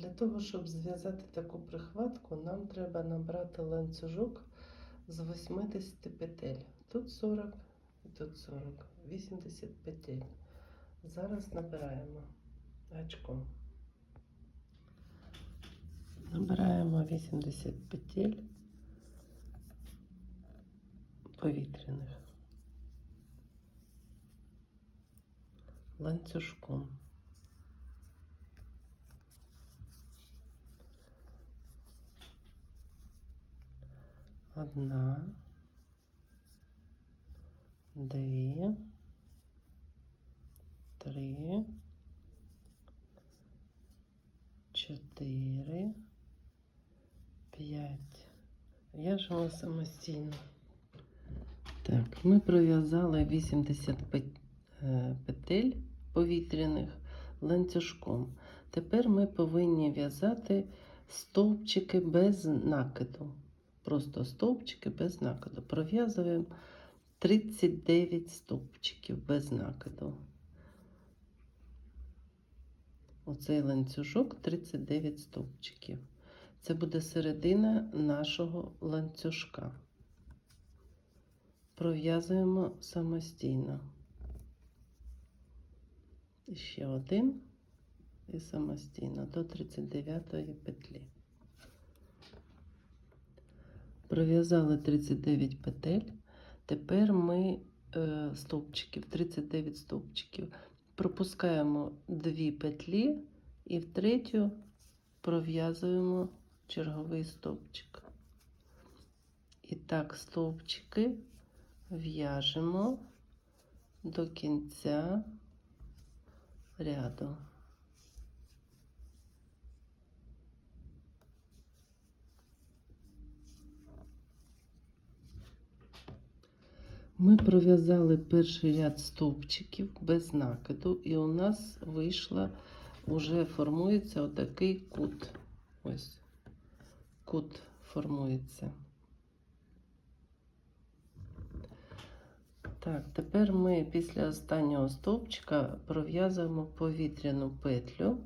Для того, щоб зв'язати таку прихватку, нам треба набрати ланцюжок з 80 петель. Тут 40 і тут 40, 80 петель. Зараз набираємо гачком. Набираємо 80 петель повітряних ланцюжком. Одна, дві, три, чотири, п'ять. В'яжемо самостійно. Так, ми пров'язали 80 е, петель повітряних ланцюжком. Тепер ми повинні в'язати стовпчики без накиду. Просто стовпчики без накиду. Пров'язуємо 39 стовпчиків без накиду. Оцей ланцюжок 39 стовпчиків. Це буде середина нашого ланцюжка. Пров'язуємо самостійно. Ще один і самостійно до 39 петлі. Пров'язали 39 петель. Тепер ми е, стовпчиків, 39 стовпчиків, пропускаємо дві петлі і в третю пров'язуємо черговий стовпчик. І так, стовпчики в'яжемо до кінця ряду. Ми пров'язали перший ряд стовпчиків без накиду, і у нас вийшла, вже формується отакий кут. Ось кут формується. Так, тепер ми після останнього стовпчика пров'язуємо повітряну петлю,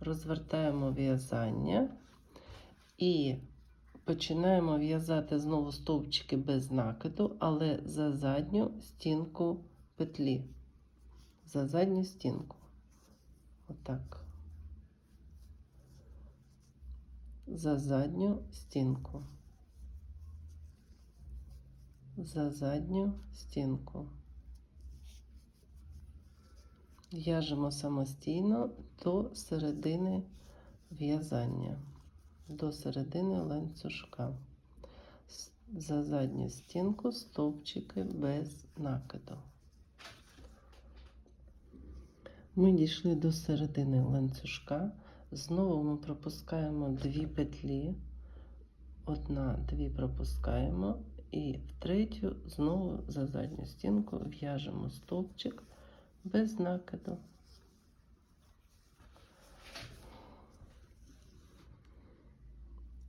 розвертаємо в'язання і починаємо в'язати знову стовпчики без накиду, але за задню стінку петлі. За задню стінку. Отак. За задню стінку. За задню стінку. В'яжемо самостійно до середини в'язання до середини ланцюжка. За задню стінку стовпчики без накиду. Ми дійшли до середини ланцюжка. Знову ми пропускаємо дві петлі. Одна, дві пропускаємо. І в третю знову за задню стінку в'яжемо стовпчик без накиду.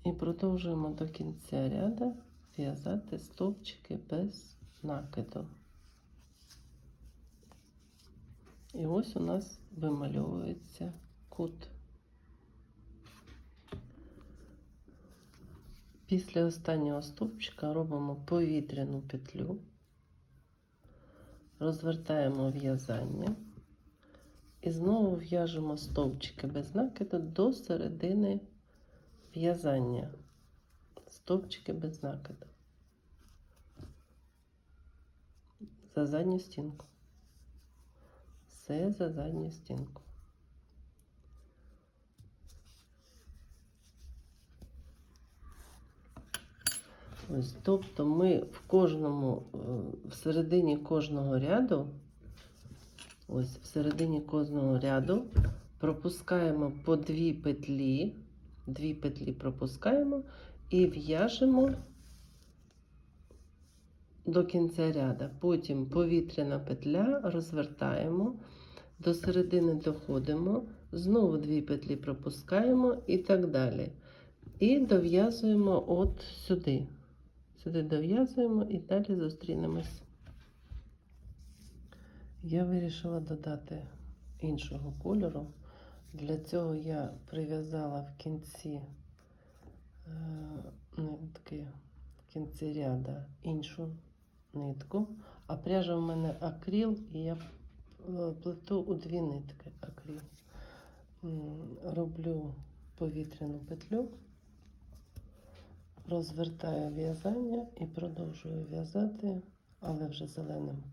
І продовжуємо до кінця ряду в'язати стовпчики без накиду. І ось у нас вимальовується кут. Після останнього стовпчика робимо повітряну петлю, розвертаємо в'язання і знову в'яжемо стовпчики без накиду до середини в'язання. Стовпчики без накиду. За задню стінку. Все за задню стінку. Ось, тобто ми в кожному, е, в середині кожного ряду, ось в середині кожного ряду пропускаємо по дві петлі, дві петлі пропускаємо і в'яжемо до кінця ряда. Потім повітряна петля розвертаємо, до середини доходимо, знову дві петлі пропускаємо і так далі. І дов'язуємо от сюди. Сюди дов'язуємо і далі зустрінемось. Я вирішила додати іншого кольору Для цього я прив'язала в кінці е, нитки, в кінці ряда іншу нитку, а пряжа в мене акріл, і я е, плету у дві нитки акріл. Роблю повітряну петлю, розвертаю в'язання і продовжую в'язати, але вже зеленим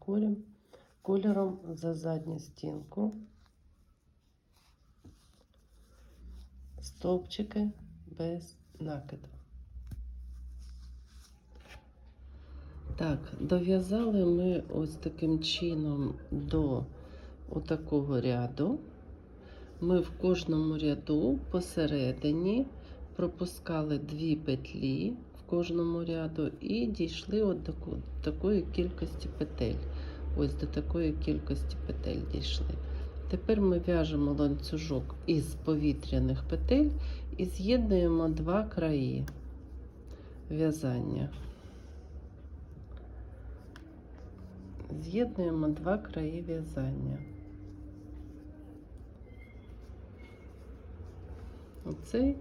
кольором за задню стінку. Стовпчики без накиду. Так, дов'язали ми ось таким чином до отакого ряду. Ми в кожному ряду посередині пропускали дві петлі в кожному ряду і дійшли от до такої кількості петель. Ось до такої кількості петель дійшли. Тепер ми в'яжемо ланцюжок із повітряних петель і з'єднуємо два краї в'язання. З'єднуємо два краї в'язання. Оцей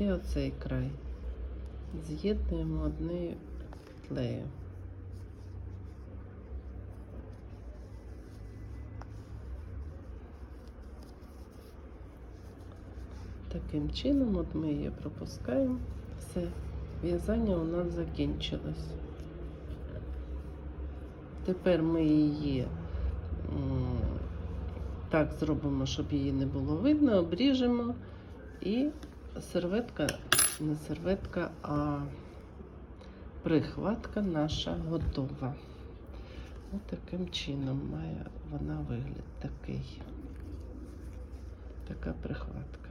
і оцей край. З'єднуємо однією петлею. Таким чином, от ми її пропускаємо. Все, в'язання у нас закінчилось. Тепер ми її так зробимо, щоб її не було видно, обріжемо і серветка, не серветка, а прихватка наша готова. Ось таким чином має вона вигляд такий. Така прихватка.